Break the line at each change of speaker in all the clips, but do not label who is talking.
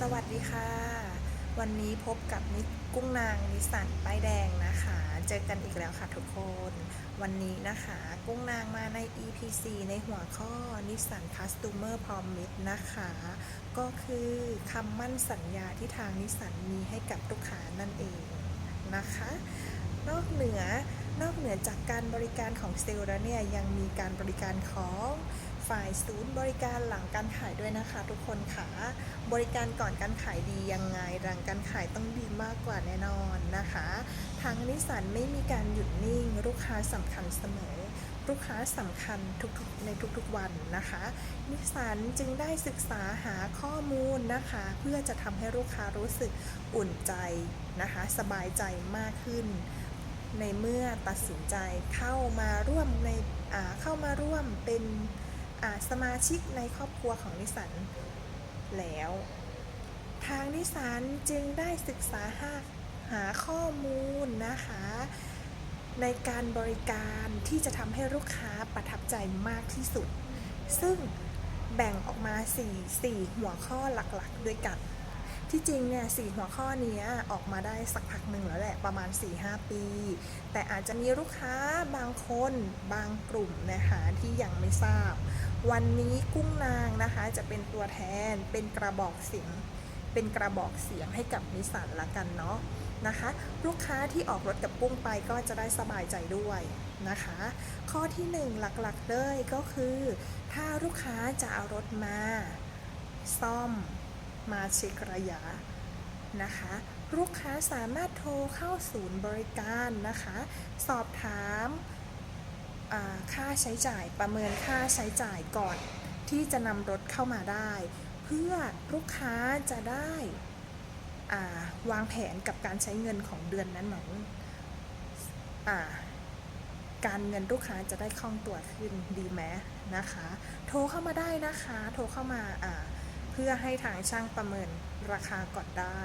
สวัสดีค่ะ วันนี้พบกับนิกุ้งนางนิสันป้ายแดงนะคะ เจอกันอีกแล้วค่ะทุกคน วันนี้นะคะ กุ้งนางมาใน EPC ในหัวข้อ Nissan Customer Promise นะคะ ก็คือคำมั่นสัญญาที่ทางนิสสันมีให้กับลูกค้านั่นเองนะคะ นอกเหนือนอกเหนือจากการบริการของเซลล์แล้วเนี่ยยังมีการบริการของ ฝ่ายศูนย์บริการหลังการขายด้วยนะคะ ทุกคนค่ะ บริการก่อนการขายดียังไง หลังการขายต้องดีมากกว่าแน่นอนนะคะ ทางนิสันไม่มีการหยุดนิ่ง ลูกค้าสำคัญเสมอ ลูกค้าสำคัญทุกๆในทุกๆวันนะคะ นิสันจึงได้ศึกษาหาข้อมูลนะคะ เพื่อจะทำให้ลูกค้ารู้สึกอุ่นใจนะคะ สบายใจมากขึ้นในเมื่อตัดสินใจเข้ามาร่วมในเข้ามาร่วมเป็น สมาชิกในครอบครัวของนิสันแล้ว ทางนิสสันจึงได้ศึกษาหาหาข้อมูลนะคะ ในการบริการที่จะทำให้ลูกค้าประทับใจมากที่สุด ซึ่งแบ่งออกมา 4 4 หัวข้อหลักๆ ด้วยกัน ที่จริงเนี่ยสีหัวข้อนี้ออกมาได้สักพักหนึ่งแล้วแหละประมาณ 4-5 ปี แต่อาจจะมีลูกค้าบางคนบางกลุ่มนะคะที่ยังไม่ทราบ วันนี้กุ้งนางนะคะจะเป็นตัวแทนเป็นกระบอกเสียงเป็นกระบอกเสียงให้กับนิสสันละกันเนาะนะคะ ลูกค้าที่ออกรถกับกุ้งไปก็จะได้สบายใจด้วยนะคะ ข้อที่หนึ่งหลักๆเลยก็คือ ถ้าลูกค้าจะเอารถมา ซ่อม มาเช็คระยะนะคะ ลูกค้าสามารถโทรเข้าศูนย์บริการนะคะ สอบถามาค่าใช้จ่ายประเมินค่าใช้จ่ายก่อนที่จะนำรถเข้ามาได้ เพื่อลูกค้าจะได้าวางแผนกับการใช้เงินของเดือนนั้นๆอ่าการเงินลูกค้าจะได้คล่องตัวขึ้นดีไหมนะคะ โทรเข้ามาได้นะคะ โทรเข้ามาอ่า เพื่อให้ทางช่างประเมินราคาก่อนได้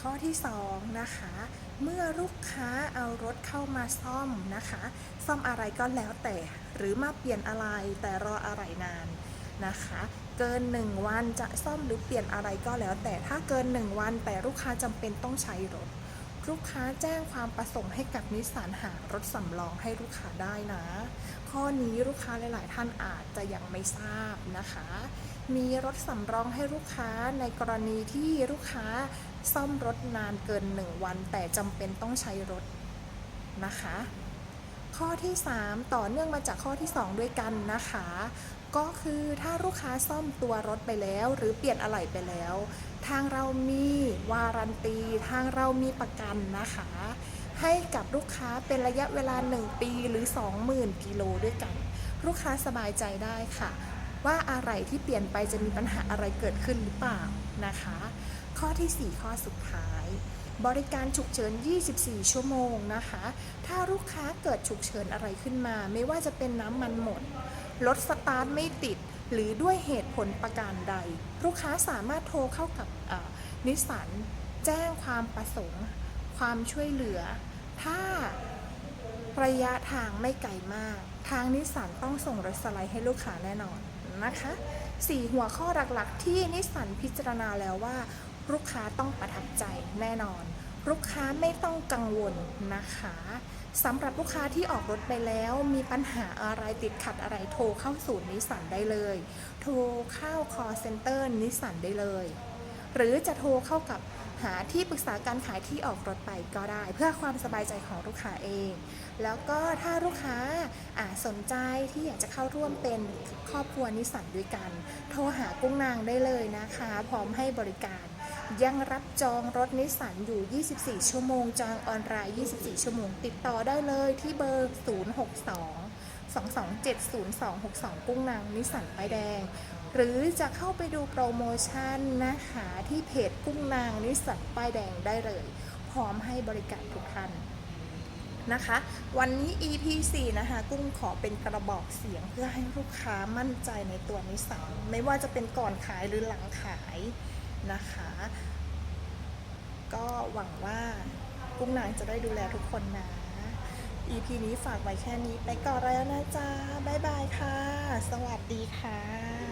ข้อที่2นะคะ เมื่อลูกค้าเอารถเข้ามาซ่อมนะคะ ซ่อมอะไรก็แล้วแต่ หรือมาเปลี่ยนอะไรแต่รออะไรนานนะคะ เกิน 1 วันจะซ่อมหรือเปลี่ยนอะไรก็แล้วแต่ถ้าเกิน 1 วันแต่ลูกค้าจำเป็นต้องใช้รถ ลูกค้าแจ้งความประสงค์ให้กับนิสสันหารถสำรองให้ลูกค้าได้นะ ข้อนี้ลูกค้าหลาย ๆ ท่านอาจจะยังไม่ทราบนะคะ มีรถสำรองให้ลูกค้าในกรณีที่ลูกค้าซ่อมรถนานเกิน 1 วัน แต่จำเป็นต้องใช้รถนะคะ ข้อที่ 3 ต่อเนื่องมาจากข้อที่ 2 ด้วยกันนะคะ ก็คือถ้าลูกค้าซ่อมตัวรถไปแล้ว หรือเปลี่ยนอะไหล่ไปแล้ว ทางเรามีวารันตี ทางเรามีประกันนะคะ ให้กับลูกค้าเป็นระยะเวลา 1 ปีหรือ 20,000 กิโลด้วยกัน ลูกค้าสบายใจได้ค่ะ ว่าอะไรที่เปลี่ยนไปจะมีปัญหาอะไรเกิดขึ้นหรือเปล่านะคะ ข้อทีสี่4 ข้อสุดท้าย บริการฉุกเฉิน 24 ชั่วโมงนะคะ ถ้าลูกค้าเกิดฉุกเฉินอะไรขึ้นมา ไม่ว่าจะเป็นน้ำมันหมด รถสตาร์ทไม่ติด หรือด้วยเหตุผลประการใด ลูกค้าสามารถโทรเข้ากับนิสสันแจ้งความประสงค์ ความช่วยเหลือ ถ้าระยะทางไม่ไกลมาก ทางนิสสันต้องส่งรถสไลด์ให้ลูกค้าแน่นอนนะคะสี่หัวข้อหลักๆ ที่นิสสันพิจารณาแล้วว่า ลูกค้าต้องประทับใจแน่นอน ลูกค้าไม่ต้องกังวลนะคะสำหรับลูกค้าที่ออกรถไปแล้วมีปัญหาอะไรติดขัดอะไรโทรเข้าศูนย์นิสสันได้เลย โทรเข้า call center นิสสันได้เลย หรือจะโทรเข้ากับ หาที่ปรึกษาการขายที่ออกรถไปก็ได้ เพื่อความสบายใจของลูกค้าเอง แล้วก็ถ้าลูกค้าอาสนใจที่อยากจะเข้าร่วมเป็นครอบครัวนิสสันด้วยกัน โทรหากุ้งนางได้เลยนะคะ พร้อมให้บริการยังรับจองรถนิสสันอยู่ 24 ชั่วโมง จองออนไลน์ 24 ชั่วโมง ติดต่อได้เลยที่เบอร์ 062 2270262กุ้งนางนิสสันป้ายแดง หรือจะเข้าไปดูโปรโมชั่นนะคะที่เพจกุ้งนางนิสสันป้ายแดงได้เลย พร้อมให้บริการทุกท่านนะคะ วันนี้ EP 4 นะคะ กุ้งขอเป็นกระบอกเสียงเพื่อให้ลูกค้ามั่นใจในตัวนิสสันไม่ว่าจะเป็นก่อนขายหรือหลังขายนะคะ ก็หวังว่ากุ้งนางจะได้ดูแลทุกคนนะ EP นี้ฝากไว้แค่นี้ไปก่อนแล้วนะจ๊ะ บ๊ายบายค่ะ สวัสดีค่ะ